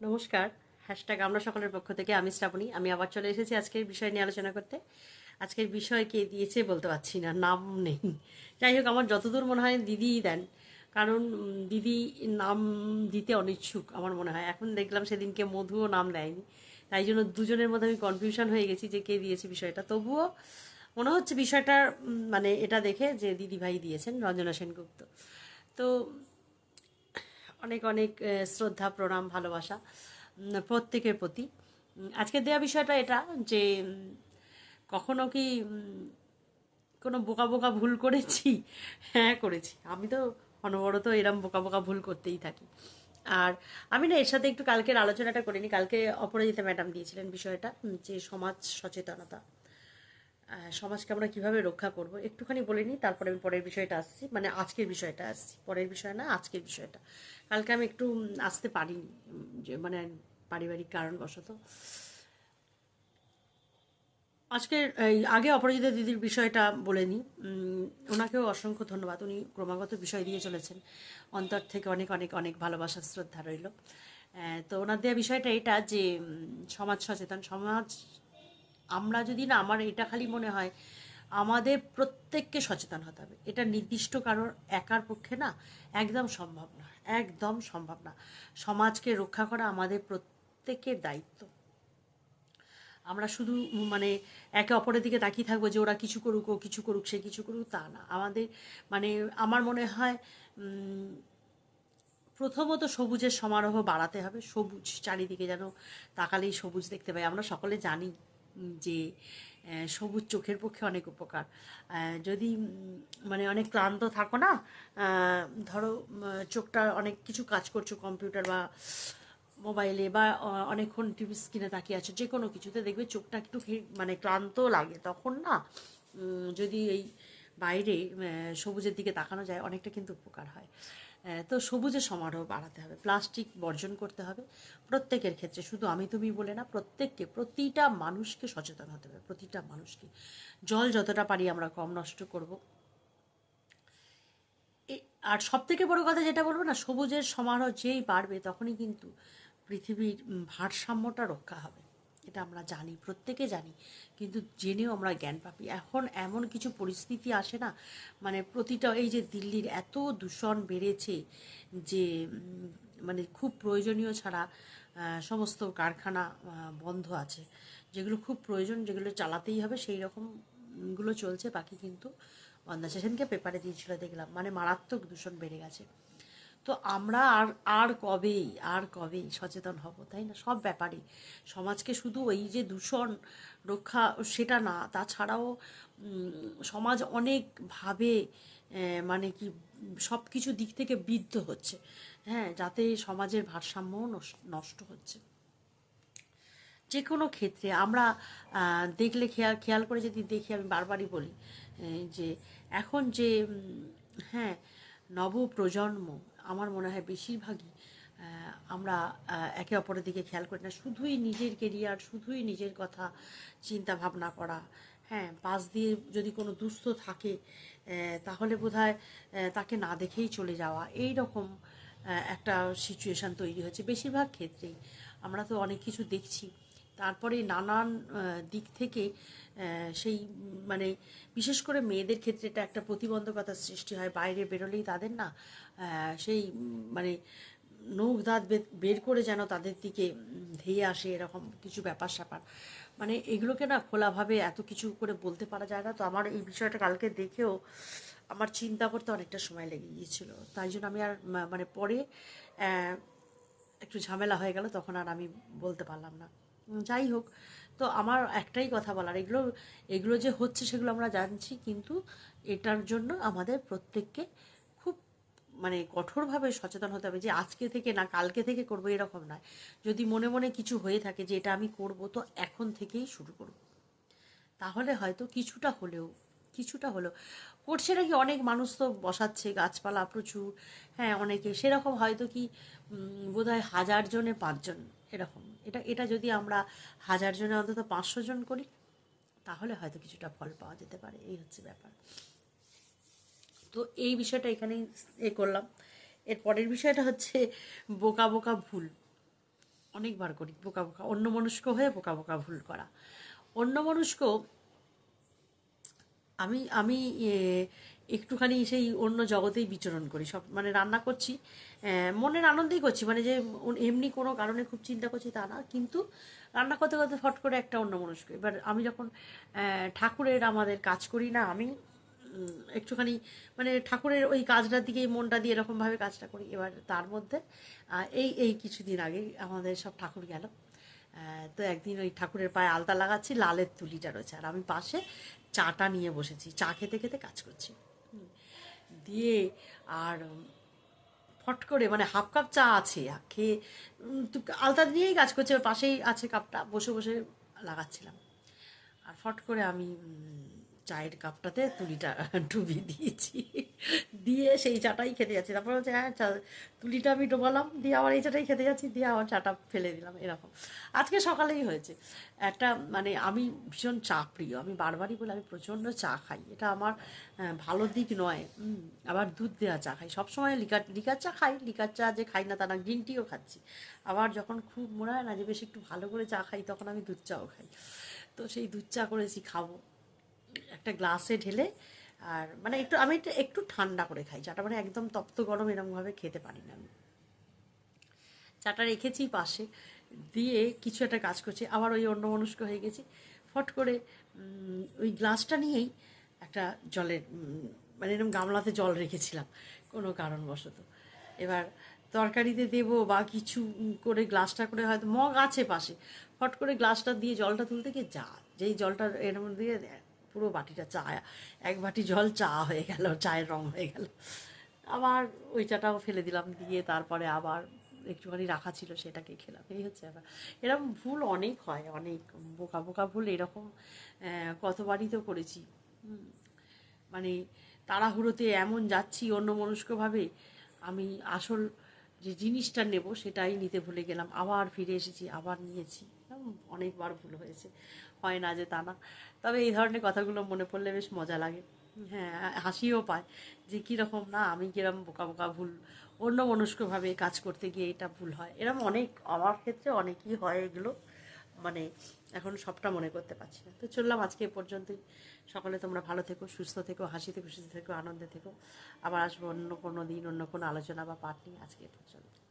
নমস্কার। হ্যাশট্যাগ আমরা সকলের পক্ষ থেকে, আমি শ্রাবণী। আমি আবার চলে এসেছি আজকের বিষয় নিয়ে আলোচনা করতে। আজকের বিষয় কে দিয়েছে বলতে পারছি না, নাম নেই। যাই হোক, আমার যতদূর মনে হয় দিদিই দেন। কারণ দিদি নাম দিতে অনিচ্ছুক আমার মনে হয়। এখন দেখলাম সেদিনকে মধুও নাম দেয়নি। তাই জন্য দুজনের মধ্যে আমি কনফিউশন হয়ে গেছি যে কে দিয়েছে বিষয়টা। তবুও মনে হচ্ছে বিষয়টার মানে এটা দেখে যে দিদি ভাই দিয়েছেন রঞ্জনা সেনগুপ্ত। তো অনেক অনেক শ্রদ্ধা, প্রণাম, ভালোবাসা প্রত্যেকের প্রতি। আজকে দেওয়া বিষয়টা এটা যে কখনো কি কোনো বোকা বোকা ভুল করেছি? হ্যাঁ করেছি। আমি তো অনবরত এরম বোকা বোকা ভুল করতেই থাকি। আর আমি না এর সাথে একটু কালকের আলোচনাটা করিনি। কালকে অপরাজিতা ম্যাডাম দিয়েছিলেন বিষয়টা যে সমাজ সচেতনতা। সমাজকে আমরা কীভাবে রক্ষা করব, একটুখানি বলে নিই, তারপরে আমি পরের বিষয়টা আসছি। মানে আজকের বিষয়টা আসছি। পরের বিষয় না, আজকের বিষয়টা। কালকে আমি একটু আসতে পারিনি যে মানে পারিবারিক কারণবশত। আজকের এই আগে অপরাজিতা দিদির বিষয়টা বলে নিই। ওনাকেও অসংখ্য ধন্যবাদ। উনি ক্রমাগত বিষয় দিয়ে চলেছেন। অন্তর থেকে অনেক অনেক অনেক ভালোবাসা, শ্রদ্ধা রইল। তো ওনার দেওয়া বিষয়টা এটা যে সমাজ সচেতন, সমাজ আমরা যদি না, আমার এটা খালি মনে হয়, আমাদের প্রত্যেককে সচেতন হতে হবে। এটা নির্দিষ্ট কারোর একার পক্ষে না, একদম সম্ভব না, একদম সম্ভব না। সমাজকে রক্ষা করা আমাদের প্রত্যেকের দায়িত্ব। আমরা শুধু মানে একে অপরের দিকে তাকিয়ে থাকব যে ওরা কিছু করুক, ও কিছু করুক, সে কিছু করুক, তা না। আমাদের মানে আমার মনে হয় প্রথমত সবুজের সমারোহ বাড়াতে হবে। সবুজ চারিদিকে যেন তাকালেই সবুজ দেখতে পাই। আমরা সকলে জানি যে সবুজ চোখের পক্ষে অনেক উপকার। যদি মানে অনেক ক্লান্ত থাকো না ধরো চোখটা অনেক কিছু কাজ করছ, কম্পিউটার বা মোবাইলে বা অনেকক্ষণ টিভি স্ক্রিনে তাকিয়ে আছো যে কোনো কিছুতে দেখবে চোখটা একটু মানে ক্লান্ত লাগে। তখন না যদি এই বাইরে সবুজের দিকে তাকানো যায়, অনেকটা কিন্তু উপকার হয়। তো সবুজের সমারোহ বাড়াতে হবে, প্লাস্টিক বর্জন করতে হবে। প্রত্যেকের ক্ষেত্রে, শুধু আমি তুমি বলে না, প্রত্যেককে, প্রতিটা মানুষকে সচেতন হতে হবে, প্রতিটা মানুষকে। জল যতটা পারি আমরা কম নষ্ট করব। আর সব থেকে বড় কথা যেটা বলব না, সবুজের সমারোহ যেই বাড়বে, তখনই কিন্তু পৃথিবীর ভারসাম্যটা রক্ষা হবে। এটা আমরা জানি, প্রত্যেকে জানি। কিন্তু জেনেও আমরা জ্ঞান পাবি এখন এমন কিছু পরিস্থিতি আসে না মানে প্রতিটা এই যে দিল্লির এত দূষণ বেড়েছে যে মানে খুব প্রয়োজনীয় ছাড়া সমস্ত কারখানা বন্ধ আছে। যেগুলো খুব প্রয়োজন, যেগুলো চালাতেই হবে, সেই রকমগুলো চলছে। বাকি কিন্তু বন্ধ আছে। সেদিনকে পেপারে দিয়েছিল, দেখলাম। মানে মারাত্মক দূষণ বেড়ে গেছে। তো আমরা আর আর কবেই আর কবেই সচেতন হব, তাই না? সব ব্যাপারে সমাজকে শুধু ওই যে দূষণ রক্ষা সেটা না, তাছাড়াও সমাজ অনেকভাবে মানে কি সব কিছু দিক থেকে বিদ্ধ হচ্ছে হ্যাঁ যাতে সমাজের ভারসাম্যও নষ্ট- হচ্ছে। যে কোনো ক্ষেত্রে আমরা দেখলে খেয়াল খেয়াল করে যদি দেখি, আমি বারবারই বলি যে এখন যে হ্যাঁ নব প্রজন্ম আমার মনে হয় বেশিরভাগই আমরা একে অপরের দিকে খেয়াল করি না। শুধুই নিজের কেরিয়ার শুধুই নিজের কথা চিন্তা ভাবনা করা। হ্যাঁ পাশ দিয়ে যদি কোনো দুস্থ থাকে তাহলে বোধহয় তাকে না দেখেই চলে যাওয়া। এই রকম একটা সিচুয়েশান তৈরি হচ্ছে বেশিরভাগ ক্ষেত্রেই। আমরা তো অনেক কিছু দেখছি। তারপরে নানান দিক থেকে সেই মানে বিশেষ করে মেয়েদের ক্ষেত্রে এটা একটা প্রতিবন্ধকতার সৃষ্টি হয়। বাইরে বেরোলেই তাদের না সেই মানে নখ দাঁত বের করে যেন তাদের দিকে ধেয়ে আসে এরকম কিছু ব্যাপার স্যাপার। মানে এগুলোকে না খোলাভাবে এত কিছু করে বলতে পারা যায় না। তো আমার এই বিষয়টা কালকে দেখেও আমার চিন্তা করতে অনেকটা সময় লেগে গিয়েছিল। তাই জন্য আমি আর মানে পরে একটু ঝামেলা হয়ে গেল, তখন আর আমি বলতে পারলাম না। যাই হোক, তো আমার একটাই কথা বলার, এগুলো এগুলো যে হচ্ছে সেগুলো আমরা জানছি, কিন্তু এটার জন্য আমাদের প্রত্যেককে খুব মানে কঠোরভাবে সচেতন হতে হবে যে আজকে থেকে না, কালকে থেকে করব এরকম নয়। যদি মনে মনে কিছু হয়ে থাকে যে এটা আমি করব, তো এখন থেকেই শুরু করব। তাহলে হয়তো কিছুটা হলেও কিছুটা হলেও, করছে নাকি অনেক মানুষ তো বসাচ্ছে, গাছপালা প্রচুর হ্যাঁ অনেকে, সেরকম হয়তো কি বোধ হয় হাজার জনে পাঁচজন এরকম। এটা এটা যদি আমরা হাজার জনে, অন্তত পাঁচশো জন করি, তাহলে হয়তো কিছুটা ফল পাওয়া যেতে পারে। এই হচ্ছে ব্যাপার। তো এই বিষয়টা এখানেই এ করলাম। এর পরের বিষয়টা হচ্ছে বোকা বোকা ভুল। অনেকবার করি বোকা বোকা অন্য মনস্ক হয়ে বোকা বোকা ভুল করা। অন্য মনস্ক আমি আমি একটুখানি সেই অন্য জগতেই বিচরণ করি। সব মানে রান্না করছি মনের আনন্দেই করছি। মানে যে এমনি কোনো কারণে খুব চিন্তা করছি তা না, কিন্তু রান্না করতে করতে ফট করে একটা অন্য মনস্ক এবার আমি যখন ঠাকুরের আমাদের কাজ করি না আমি একটুখানি মানে ঠাকুরের ওই কাজটার দিকেই মনটা দিয়ে এরকমভাবে কাজটা করি। এবার তার মধ্যে এই এই কিছুদিন আগে আমাদের সব ঠাকুর গেল। তো একদিন ওই ঠাকুরের পায়ে আলতা লাগাচ্ছি, লালের তুলিটা রয়েছে। আর আমি পাশে চাটা নিয়ে বসেছি। চা খেতে খেতে কাজ করছি। দিয়ে আর ফট করে মানে হাফ কাপ চা আছে খেয়ে আলতা দিয়েই কাজ করছে পাশেই আছে কাপটা, বসে বসে লাগাচ্ছিলাম। আর ফট করে আমি চায়ের কাপটাতে তুলিটা ডুবিয়ে দিয়েছি। দিয়ে সেই চাটাই খেতে যাচ্ছি। তারপর হচ্ছে হ্যাঁ চা, তুলিটা আমি ডোবালাম, দিয়ে আবার এই চাটাই খেতে যাচ্ছি, দিয়ে আবার চাটা ফেলে দিলাম। এরকম। আজকে সকালেই হয়েছে। একটা মানে আমি ভীষণ চা প্রিয়। আমি বারবারই বলে, আমি প্রচণ্ড চা খাই। এটা আমার ভালো দিক নয়। আবার দুধ দেওয়া চা খাই। সবসময় লিকার লিকার চা খাই, লিকার চা যে খাই না তা না, গ্রিন টিও খাচ্ছি। আবার যখন খুব মনে হয় না যে, বেশ একটু ভালো করে চা খাই, তখন আমি দুধ চাও খাই। তো সেই দুধ চা করেছি, খাব। একটা গ্লাসে ঢেলে আর মানে একটু, আমি এটা একটু ঠান্ডা করে খাই চাটা মানে একদম তপ্ত গরম এরকমভাবে খেতে পারি না আমি। চাটা রেখেছি পাশে, দিয়ে কিছু একটা কাজ করছি, আবার ওই অন্যমনস্ক হয়ে গেছি। ফট করে ওই গ্লাসটা নিয়েই একটা জলের মানে এরকম গামলাতে জল রেখেছিলাম, কোনো কারণবশত। এবার তরকারিতে দেব বা কিছু করে গ্লাসটা করে হয়তো মগ আছে পাশে। ফট করে গ্লাসটা দিয়ে জলটা তুলতে গিয়ে যা, যেই জলটা এর মধ্যে দিয়ে পুরো বাটিটা চা, এক বাটি জল চা হয়ে গেল, চায়ের রং হয়ে গেল। আবার ওই চাটাও ফেলে দিলাম, দিয়ে তারপরে আবার একটুখানি রাখা ছিল, সেটাকে খেলাম। এই হচ্ছে ব্যাপার। এরকম ভুল অনেক হয়, অনেক বোকা বোকা ভুল এরকম কতবারই তো করেছি। মানে তাড়াহুড়োতে এমন যাচ্ছি অন্য মনস্কভাবে আমি আসল যে জিনিসটা নেব, সেটাই নিতে ভুলে গেলাম। আবার ফিরে এসেছি, আবার নিয়েছি। অনেকবার ভুল হয়েছে। হয় না যে তা না। তবে এই ধরনের কথাগুলো মনে পড়লে বেশ মজা লাগে। হ্যাঁ হাসিও পায় যে কীরকম না, আমি কিরম বোকা বোকা ভুল, অন্য মনস্কভাবে কাজ করতে গিয়ে এটা ভুল হয়। এরকম অনেক, আমার ক্ষেত্রে অনেকই হয় এগুলো। মানে এখন সবটা মনে করতে পারছি না। তো চললাম আজকে এ পর্যন্তই। সকলে তোমরা ভালো থেকো, সুস্থ থেকো হাসি হাসিতে খুশিতে থেকো, আনন্দে থেকো। আবার আসব অন্য কোনো দিন, অন্য কোনো আলোচনা বা পাঠ নিয়ে আজকে এ পর্যন্ত।